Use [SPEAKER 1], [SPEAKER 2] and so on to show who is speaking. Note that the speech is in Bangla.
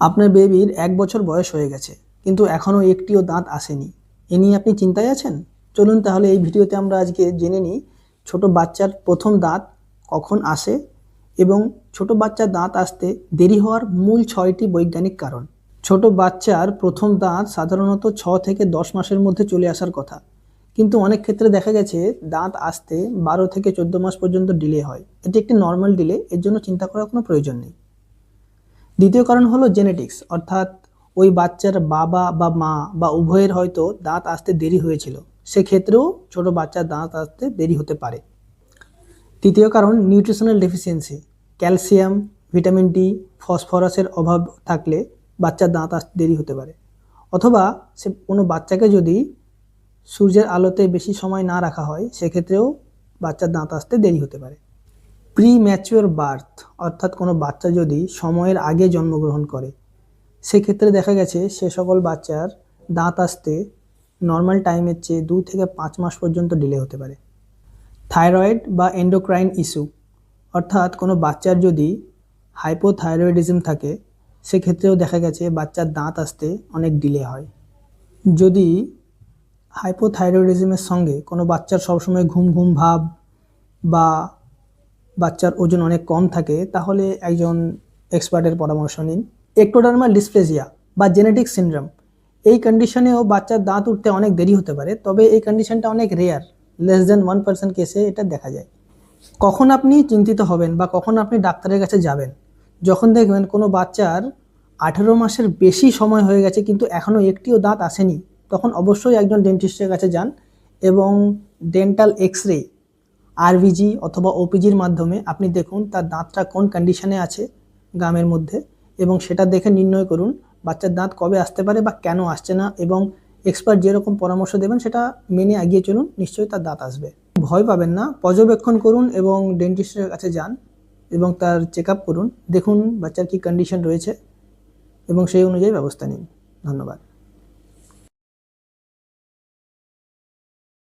[SPEAKER 1] আপনার বেবির এক বছর বয়স হয়ে গেছে, কিন্তু এখনও একটিও দাঁত আসেনি। এ নিয়ে আপনি চিন্তায় আছেন? চলুন তাহলে এই ভিডিওতে আমরা আজকে জেনে নিই, ছোট বাচ্চার প্রথম দাঁত কখন আসে এবং ছোট বাচ্চার দাঁত আসতে দেরি হওয়ার মূল ছয়টি বৈজ্ঞানিক কারণ। ছোট বাচ্চার প্রথম দাঁত সাধারণত ছ থেকে দশ মাসের মধ্যে চলে আসার কথা। কিন্তু অনেক ক্ষেত্রে দেখা গেছে, দাঁত আসতে বারো থেকে চোদ্দ মাস পর্যন্ত ডিলে হয়। এটি একটি নর্মাল ডিলে, এর জন্য চিন্তা করার কোনো প্রয়োজন নেই। দ্বিতীয় কারণ হলো জেনেটিক্স অর্থাৎ ওই বাচ্চার বাবা বা মা বা উভয়ের হয়তো দাঁত আসতে দেরি হয়েছিল। সেক্ষেত্রেও ছোট বাচ্চার দাঁত আসতে দেরি হতে পারে। তৃতীয় কারণ nutritional deficiency calcium vitamin D ফসফরাসের অভাব থাকলে বাচ্চার দাঁত আসতে দেরি হতে পারে। অথবা সে কোনো বাচ্চাকে যদি সূর্যের আলোতে বেশি সময় না রাখা হয়, সেক্ষেত্রেও বাচ্চার দাঁত আসতে দেরি হতে পারে। প্রি ম্যাচিওর বার্থ অর্থাৎ কোনো বাচ্চা যদি সময়ের আগে জন্মগ্রহণ করে, সেক্ষেত্রে দেখা গেছে সে সকল বাচ্চার দাঁত আসতে নর্মাল টাইমের চেয়ে দু থেকে পাঁচ মাস পর্যন্ত ডিলে হতে পারে। থাইরয়েড বা এন্ডোক্রাইন ইস্যু অর্থাৎ কোনো বাচ্চার যদি হাইপোথাইরয়েডিজম থাকে, সেক্ষেত্রেও দেখা গেছে বাচ্চার দাঁত আসতে অনেক ডিলে হয়। যদি হাইপোথাইরয়েডিজমের সঙ্গে কোনো বাচ্চার সবসময় ঘুম ঘুম ভাব বা বাচ্চার ওজন অনেক কম থাকে, তাহলে একজন এক্সপার্টের পরামর্শ নিন। একটোডার্মাল ডিসপ্লেজিয়া বা জেনেটিক সিনড্রোম এই কন্ডিশনেও বাচ্চার দাঁত উঠতে অনেক দেরি হতে পারে, তবে এই কন্ডিশনটা অনেক rare less than one percent কেসে এটা দেখা যায়। কখন আপনি চিন্তিত হবেন বা কখন আপনি ডাক্তারের কাছে যাবেন? যখন দেখবেন কোনো বাচ্চার আঠেরো মাসের বেশি সময় হয়ে গেছে, কিন্তু এখনও একটিও দাঁত আসেনি, তখন অবশ্যই একজন ডেন্টিস্টের কাছে যান এবং ডেন্টাল এক্স রে আরভিজি অথবা ওপিজির মাধ্যমে আপনি দেখুন তার দাঁতটা কোন কন্ডিশনে আছে গামের মধ্যে এবং সেটা দেখে নির্ণয় করুন বাচ্চার দাঁত কবে আসতে পারে বা কেন আসছে না এবং এক্সপার্ট যেরকম পরামর্শ দেবেন সেটা মেনে এগিয়ে চলুন, নিশ্চয়ই তার দাঁত আসবে। ভয় পাবেন না, পর্যবেক্ষণ করুন এবং ডেন্টিস্টের কাছে যান এবং তার চেক করুন, দেখুন বাচ্চার কী কন্ডিশন রয়েছে এবং সেই অনুযায়ী ব্যবস্থা নিন। ধন্যবাদ।